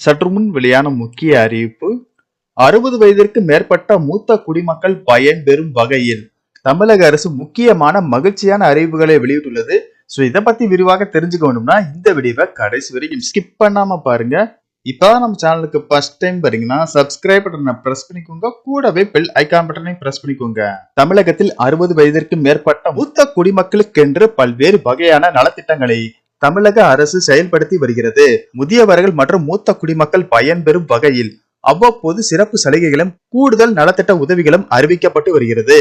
சற்று முன் வெளியான முக்கிய அறிவிப்பு அறுபது வயதிற்கு மேற்பட்ட மூத்த குடிமக்கள் பயன்பெறும் வகையில் தமிழக அரசு முக்கியமான மகிழ்ச்சியான அறிவிப்புகளை வெளியிட்டுள்ளது. ஸோ இதை பத்தி விரிவாக தெரிஞ்சுக்கணும்னா இந்த வீடியோவை கடைசி வரைக்கும் ஸ்கிப் பண்ணாம பாருங்க. இப்பதான் நம்ம சேனலுக்கு ஃபர்ஸ்ட் டைம் வரீங்கன்னா சப்ஸ்கிரைப் பட்டனை பிரஸ் பண்ணிக்கோங்க. கூடவே பெல் ஐகான் பட்டனையும் பிரஸ் பண்ணிக்கோங்க. தமிழகத்தில் அறுபது வயதிற்கு மேற்பட்ட மூத்த குடிமக்களுக்கென்று பல்வேறு வகையான நலத்திட்டங்களை தமிழக அரசு செயல்படுத்தி வருகிறது. முதியவர்கள் மற்றும் மூத்த குடிமக்கள் பயன்பெறும் வகையில் அவ்வப்போது சிறப்பு சலுகைகளும் கூடுதல் நலத்திட்ட உதவிகளும் அறிவிக்கப்பட்டு வருகிறது.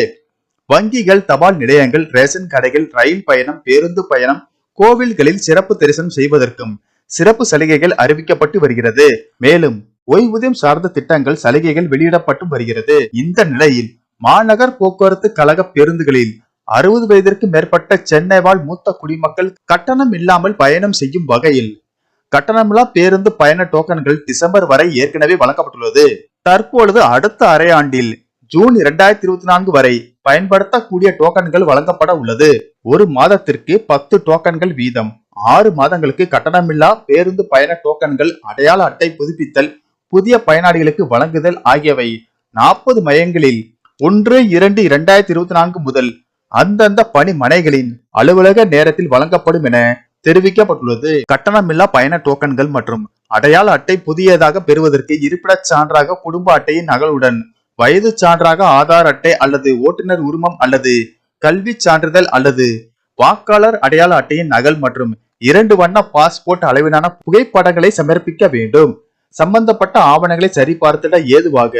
வங்கிகள் தபால் நிலையங்கள் ரேஷன் கடைகள் ரயில் பயணம் பேருந்து பயணம் கோவில்களில் சிறப்பு தரிசனம் செய்வதற்கும் சிறப்பு சலுகைகள் அறிவிக்கப்பட்டு வருகிறது. மேலும் ஓய்வூதியம் சார்ந்த திட்டங்கள் சலுகைகள் வெளியிடப்பட்டு வருகிறது. இந்த நிலையில் மாநகர் போக்குவரத்து கழக பேருந்துகளில் அறுபது வயதிற்கு மேற்பட்ட சென்னை வாழ் மூத்த குடிமக்கள் கட்டணம் இல்லாமல் பயணம் செய்யும் வகையில் கட்டணமில்லா பேருந்து பயண டோக்கன்கள் டிசம்பர் வரை ஏற்கனவே வழங்கப்பட்டுள்ளது. தற்பொழுது அடுத்த அரையாண்டில் ஜூன் இரண்டாயிரத்தி இருபத்தி நான்கு வரை பயன்படுத்தக்கூடிய டோக்கன்கள் வழங்கப்பட உள்ளது. ஒரு மாதத்திற்கு பத்து டோக்கன்கள் வீதம். ஆறு மாதங்களுக்கு கட்டணமில்லா பேருந்து பயண டோக்கன்கள் அடையாள அட்டை புதுப்பித்தல் புதிய பயனாளிகளுக்கு வழங்குதல் ஆகியவை நாற்பது மையங்களில் ஒன்று இரண்டு இரண்டாயிரத்தி இருபத்தி நான்கு முதல் அந்தந்த பணி மனைகளின் அலுவலக நேரத்தில் வழங்கப்படும் என தெரிவிக்கப்பட்டுள்ளது. கட்டணமில்லா பயண டோக்கன்கள் மற்றும் அடையாள அட்டை புதியதாக பெறுவதற்கு இருப்பிடச் சான்றாக குடும்ப அட்டையின் நகலுடன் வயது சான்றாக ஆதார் அட்டை அல்லது ஓட்டுநர் உரிமம் அல்லது கல்வி சான்றிதழ் அல்லது வாக்காளர் அடையாள அட்டையின் நகல் மற்றும் இரண்டு வண்ண பாஸ்போர்ட் அளவிலான புகைப்படங்களை சமர்ப்பிக்க வேண்டும். சம்பந்தப்பட்ட ஆவணங்களை சரிபார்த்திட ஏதுவாக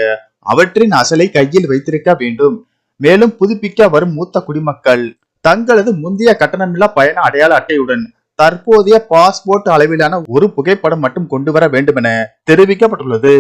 அவற்றின் அசலை கையில் வைத்திருக்க வேண்டும். மேலும் புதுப்பிக்க வரும் மூத்த குடிமக்கள் தங்களது முந்தைய கட்டணமில்லா பயண அடையாள அட்டையுடன் தற்போதைய பாஸ்போர்ட் அளவிலான ஒரு புகைப்படம் மட்டும் கொண்டு வர வேண்டும் என தெரிவிக்கப்பட்டுள்ளது.